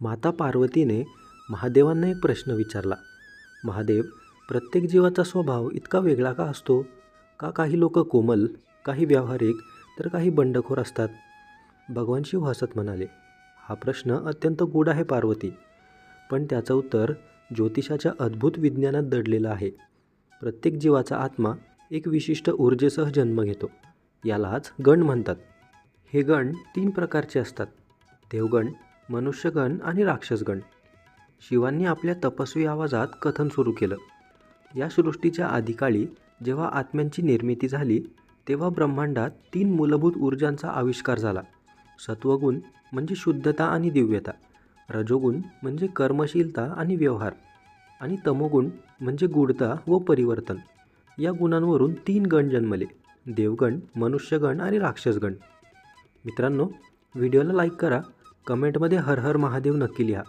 माता पार्वतीने महादेवांना एक प्रश्न विचारला महादेव प्रत्येक जीवाचा स्वभाव इतका वेगळा का असतो? का काही लोक कोमल काही व्यावहारिक तर काही बंडखोर असतात? भगवान शिव हसत म्हणाले हा प्रश्न अत्यंत गूढ आहे पार्वती पण त्याचं उत्तर ज्योतिषाच्या अद्भुत विज्ञानात दडलेलं आहे. प्रत्येक जीवाचा आत्मा एक विशिष्ट ऊर्जेसह जन्म घेतो यालाच गण म्हणतात. हे गण तीन प्रकारचे असतात देवगण मनुष्यगण आणि राक्षसगण. शिवांनी आपल्या तपस्वी आवाजात कथन सुरू केलं. या सृष्टीच्या आदिकाळी जेव्हा आत्म्यांची निर्मिती झाली तेव्हा ब्रह्मांडात तीन मूलभूत ऊर्जांचा आविष्कार झाला. सत्वगुण म्हणजे शुद्धता आणि दिव्यता. रजोगुण म्हणजे कर्मशीलता आणि व्यवहार. आणि तमोगुण म्हणजे गूढता व परिवर्तन. या गुणांवरून तीन गण जन्मले देवगण मनुष्यगण आणि राक्षसगण. मित्रांनो व्हिडिओला लाईक करा कमेंटमध्ये हर हर महादेव नक्की लिहा.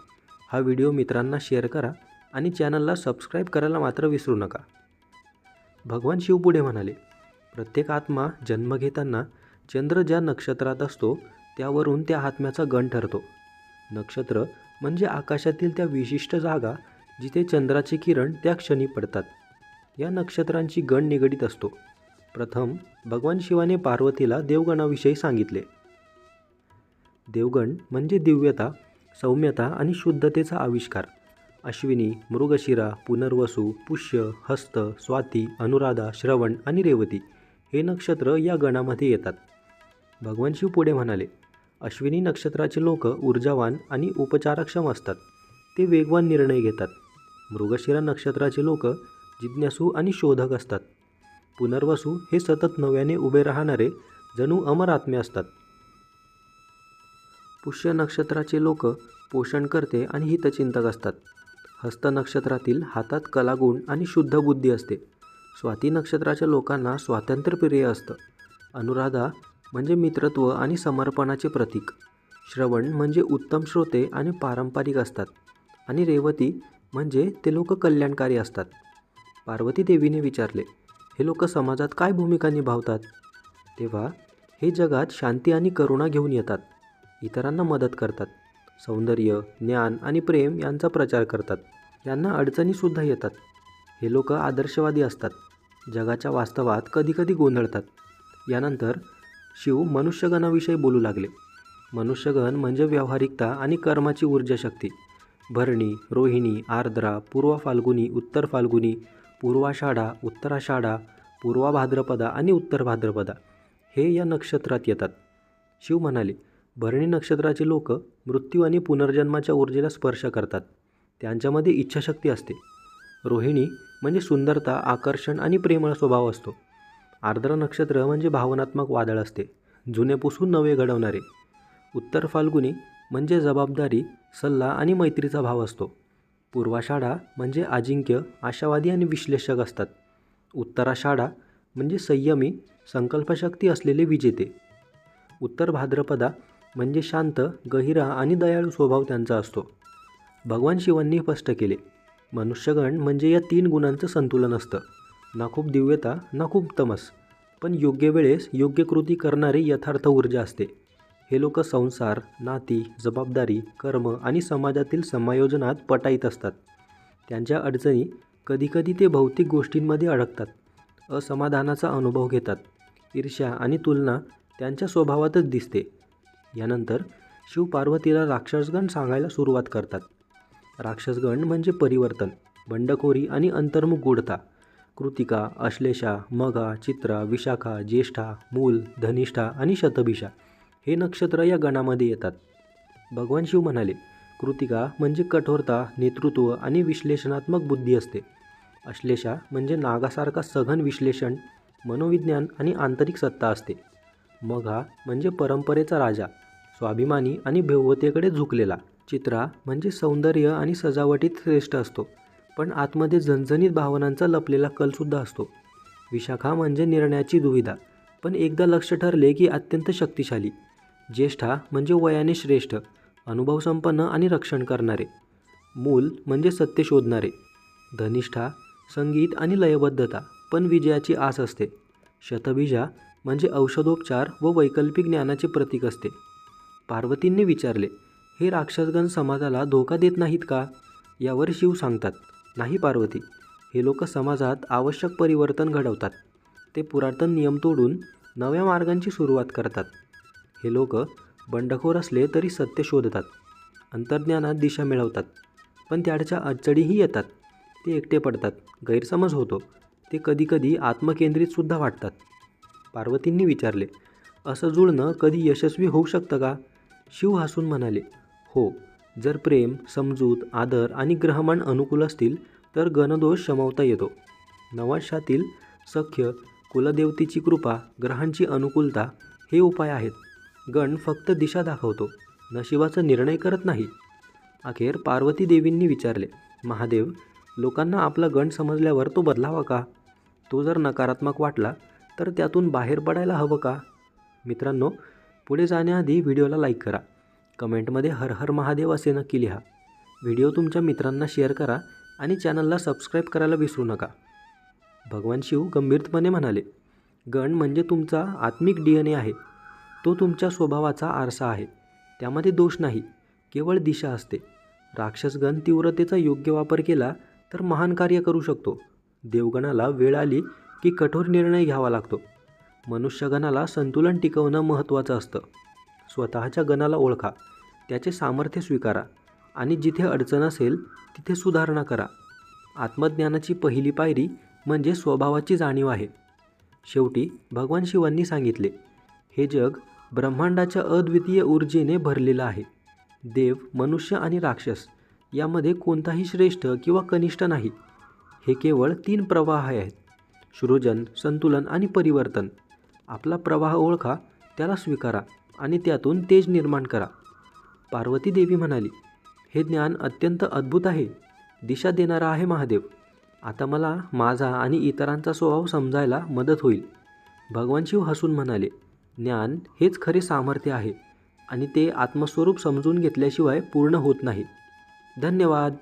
हा व्हिडिओ मित्रांना शेअर करा आणि चॅनलला सबस्क्राईब करायला मात्र विसरू नका. भगवान शिव पुढे म्हणाले प्रत्येक आत्मा जन्म घेताना चंद्र ज्या नक्षत्रात असतो त्यावरून त्या आत्म्याचा गण ठरतो. नक्षत्र म्हणजे आकाशातील त्या विशिष्ट जागा जिथे चंद्राचे किरण त्या क्षणी पडतात. या नक्षत्रांची गण निगडीत असतो. प्रथम भगवान शिवाने पार्वतीला देवगणाविषयी सांगितले. देवगण म्हणजे दिव्यता सौम्यता आणि शुद्धतेचा आविष्कार. अश्विनी मृगशिरा पुनर्वसू पुष्य हस्त स्वाती अनुराधा श्रवण आणि रेवती हे नक्षत्र या गणामध्ये येतात. भगवान शिव पुढे म्हणाले अश्विनी नक्षत्राचे लोक ऊर्जावान आणि उपचारक्षम असतात. ते वेगवान निर्णय घेतात. मृगशिरा नक्षत्राचे लोक जिज्ञासू आणि शोधक असतात. पुनर्वसू हे सतत नव्याने उभे राहणारे जणू अमर आत्मे असतात. पुष्य नक्षत्राचे लोक पोषण करते आणि हितचिंतक असतात. हस्त नक्षत्रातील हातात कलागुण आणि शुद्ध बुद्धी असते. स्वाती नक्षत्राच्या लोकांना स्वातंत्र्यप्रिय असतं. अनुराधा म्हणजे मित्रत्व आणि समर्पणाचे प्रतीक. श्रवण म्हणजे उत्तम श्रोते आणि पारंपरिक असतात. आणि रेवती म्हणजे ते लोक कल्याणकारी असतात. पार्वती देवीने विचारले हे लोक समाजात काय भूमिका निभावतात? तेव्हा हे जगात शांती आणि करुणा घेऊन येतात. इतरांना मदत करतात. सौंदर्य ज्ञान आणि प्रेम यांचा प्रचार करतात. यांना अडचणीसुद्धा येतात. हे लोक आदर्शवादी असतात. जगाच्या वास्तवात कधीकधी गोंधळतात. यानंतर शिव मनुष्यगणाविषयी बोलू लागले. मनुष्यगण म्हणजे व्यावहारिकता आणि कर्माची ऊर्जाशक्ती. भरणी रोहिणी आर्द्रा पूर्व फाल्गुनी उत्तर फाल्गुनी पूर्वाषाढा उत्तराषाढा पूर्वा भाद्रपदा आणि उत्तर भाद्रपदा. हे या नक्षत्रात येतात. शिव म्हणाले भरणी नक्षत्राचे लोक मृत्यू आणि पुनर्जन्माच्या ऊर्जेला स्पर्श करतात. त्यांच्यामध्ये इच्छाशक्ती असते. रोहिणी म्हणजे सुंदरता आकर्षण आणि प्रेमळ स्वभाव असतो. आर्द्र नक्षत्र म्हणजे भावनात्मक वादळ असते. जुने पुसून नवे घडवणारे. उत्तर फाल्गुनी म्हणजे जबाबदारी सल्ला आणि मैत्रीचा भाव असतो. पूर्वाषाढा म्हणजे अजिंक्य आशावादी आणि विश्लेषक असतात. उत्तराषाढा म्हणजे संयमी संकल्पशक्ती असलेले विजेते. उत्तर भाद्रपदा म्हणजे शांत गहिरा आणि दयाळू स्वभाव त्यांचा असतो. भगवान शिवांनी स्पष्ट केले मनुष्यगण म्हणजे या तीन गुणांचं संतुलन असतं. ना खूप दिव्यता ना खूप तमस पण योग्य वेळेस योग्य कृती करणारी यथार्थ ऊर्जा असते. हे लोक संसार नाती जबाबदारी कर्म आणि समाजातील समायोजनात पटाईत असतात. त्यांच्या अडचणी कधीकधी ते भौतिक गोष्टींमध्ये अडकतात असमाधानाचा अनुभव घेतात. ईर्ष्या आणि तुलना त्यांच्या स्वभावातच दिसते. यानंतर शिव पार्वतीला राक्षसगण सांगायला सुरुवात करतात. राक्षसगण म्हणजे परिवर्तन बंडखोरी आणि अंतर्मुख गूढता कृतिका अश्लेषा मघा चित्रा विशाखा ज्येष्ठा मूल धनिष्ठा आणि शतभिषा हे नक्षत्र या गणामध्ये येतात. भगवान शिव म्हणाले कृतिका म्हणजे कठोरता नेतृत्व आणि विश्लेषणात्मक बुद्धी असते. अश्लेषा म्हणजे नागासारखा सघन विश्लेषण मनोविज्ञान आणि आंतरिक सत्ता असते. मघा म्हणजे परंपरेचा राजा. स्वाभिमानी आणि भव्यतेकडे झुकलेला. चित्रा म्हणजे सौंदर्य आणि सजावटीत श्रेष्ठ असतो. पण आतमध्ये झणझणीत भावनांचा लपलेला कलसुद्धा असतो. विशाखा म्हणजे निर्णयाची दुविधा. पण एकदा लक्ष ठरले की अत्यंत शक्तिशाली. ज्येष्ठा म्हणजे वयाने श्रेष्ठ अनुभवसंपन्न आणि रक्षण करणारे. मूल म्हणजे सत्य शोधणारे. धनिष्ठा संगीत आणि लयबद्धता पण विजयाची आस असते. शतबीजा म्हणजे औषधोपचार व वैकल्पिक ज्ञानाचे प्रतीक असते. पार्वतींनी विचारले हे राक्षसगण समाजाला धोका देत नाहीत का? यावर शिव सांगतात. नाही पार्वती हे लोक समाजात आवश्यक परिवर्तन घडवतात. ते पुरातन नियम तोडून नव्या मार्गांची सुरुवात करतात. हे लोक बंडखोर असले तरी सत्य शोधतात अंतर्ज्ञानात दिशा मिळवतात पण त्याच्या अडचणीही येतात. ते एकटे पडतात गैरसमज होतो. ते कधीकधी आत्मकेंद्रितसुद्धा वाटतात. पार्वतींनी विचारले असं जुळणं कधी यशस्वी होऊ शकतं का? शिव हसून म्हणाले हो जर प्रेम समजूत आदर आणि ग्रहमान अनुकूल असतील तर गणदोष शमवता येतो. नवाशातील सख्य कुलदेवतेची कृपा ग्रहांची अनुकूलता हे उपाय आहेत. गण फक्त दिशा दाखवतो नशिबाचा निर्णय करत नाही. अखेर पार्वती देवींनी विचारले महादेव लोकांना आपला गण समजल्यावर तो बदलावा का? तो जर नकारात्मक वाटला तर त्यातून बाहेर पडायला हवं का? मित्रांनो पुढे जाण्याआधी व्हिडिओला लाईक करा. कमेंटमध्ये हर हर महादेव असे नक्की लिहा. व्हिडिओ तुमच्या मित्रांना शेअर करा आणि चॅनलला सबस्क्राईब करायला विसरू नका. भगवान शिव गंभीरपणे म्हणाले गण म्हणजे तुमचा आत्मिक डी एन ए आहे. तो तुमच्या स्वभावाचा आरसा आहे. त्यामध्ये दोष नाही केवळ दिशा असते. राक्षसगण तीव्रतेचा योग्य वापर केला तर महान कार्य करू शकतो. देवगणाला वेळ आली की कठोर निर्णय घ्यावा लागतो. मनुष्यगणाला संतुलन टिकवणं महत्त्वाचं असतं. स्वतःच्या गणाला ओळखा त्याचे सामर्थ्य स्वीकारा आणि जिथे अडचण असेल तिथे सुधारणा करा. आत्मज्ञानाची पहिली पायरी म्हणजे स्वभावाची जाणीव आहे. शेवटी भगवान शिवांनी सांगितले हे जग ब्रह्मांडाच्या अद्वितीय ऊर्जेने भरलेलं आहे. देव मनुष्य आणि राक्षस यामध्ये कोणताही श्रेष्ठ किंवा कनिष्ठ नाही. हे केवळ तीन प्रवाह आहेत. सृजन संतुलन आणि परिवर्तन. आपला प्रवाह ओळखा त्याला स्वीकारा आणि त्यातून तेज निर्माण करा. पार्वती देवी म्हणाली हे ज्ञान अत्यंत अद्भुत आहे. दिशा देणारा आहे महादेव. आता मला माझा आणि इतरांचा स्वभाव समजायला मदत होईल. भगवान शिव हसून म्हणाले ज्ञान हेच खरे सामर्थ्य आहे आणि ते आत्मस्वरूप समजून घेतल्याशिवाय पूर्ण होत नाही. धन्यवाद.